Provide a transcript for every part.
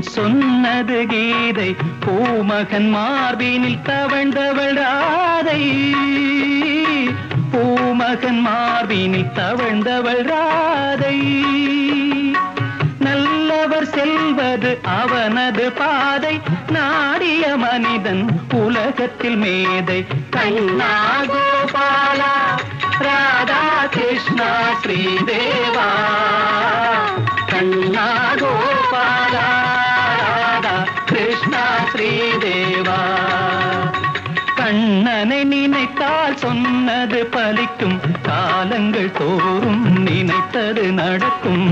சொன்னது கீதை பூமகன் மார்பினில் தவழ்ந்தவள் ராதை. பூமகன் மார்பினில் தவழ்ந்தவள் ராதை. நல்லவர் செல்வது அவனது பாதை நாடிய மனிதன் உலகத்தில் மேதை. கண்ணா கோபாலா ராதா கிருஷ்ணா ஸ்ரீதேவா. கண்ணா கோ சொன்னது பலிக்கும் காலங்கள் தோறும் நினைத்தது நடக்கும்.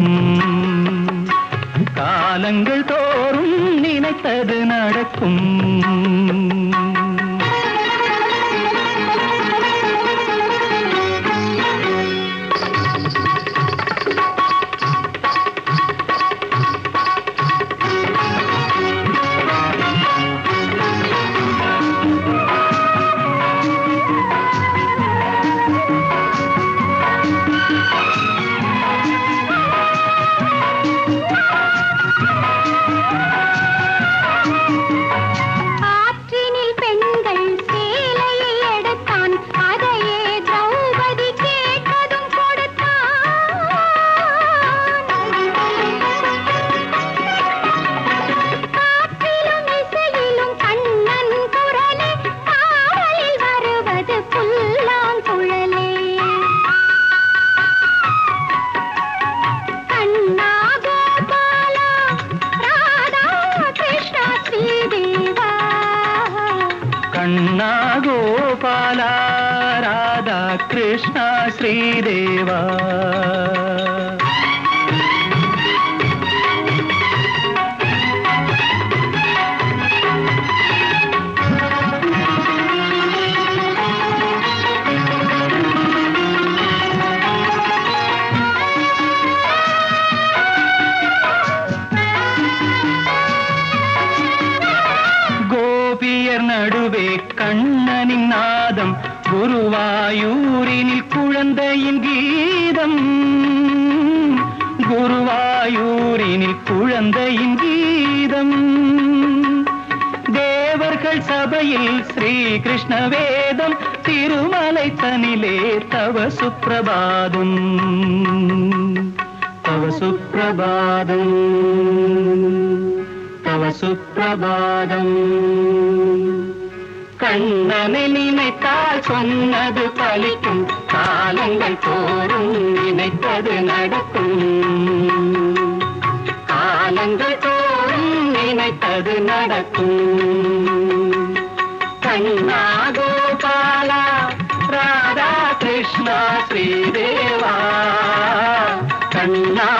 காலங்கள் தோறும் நினைத்தது நடக்கும். ராதா கிருஷ்ணா கண்ணனின் நாதம் குருவாயூரினில் குழந்தையின் கீதம். குருவாயூரினில் குழந்தையின் கீதம். தேவர்கள் சபையில் ஸ்ரீ கிருஷ்ண வேதம் திருமலை தனிலே தவ சுப்பிரபாதம். தவ சுப்பிரபாதம். தவ சுப்பிரபாதம். கண்ணனை நினைத்தால் சொன்னது பலிக்கும் காலங்கள் தோறும் நினைத்தது நடக்கும். காலங்கள் தோறும் நினைத்தது நடக்கும். கண்ணா கோபாலா ராதா கிருஷ்ணா ஸ்ரீதேவா. கண்ணா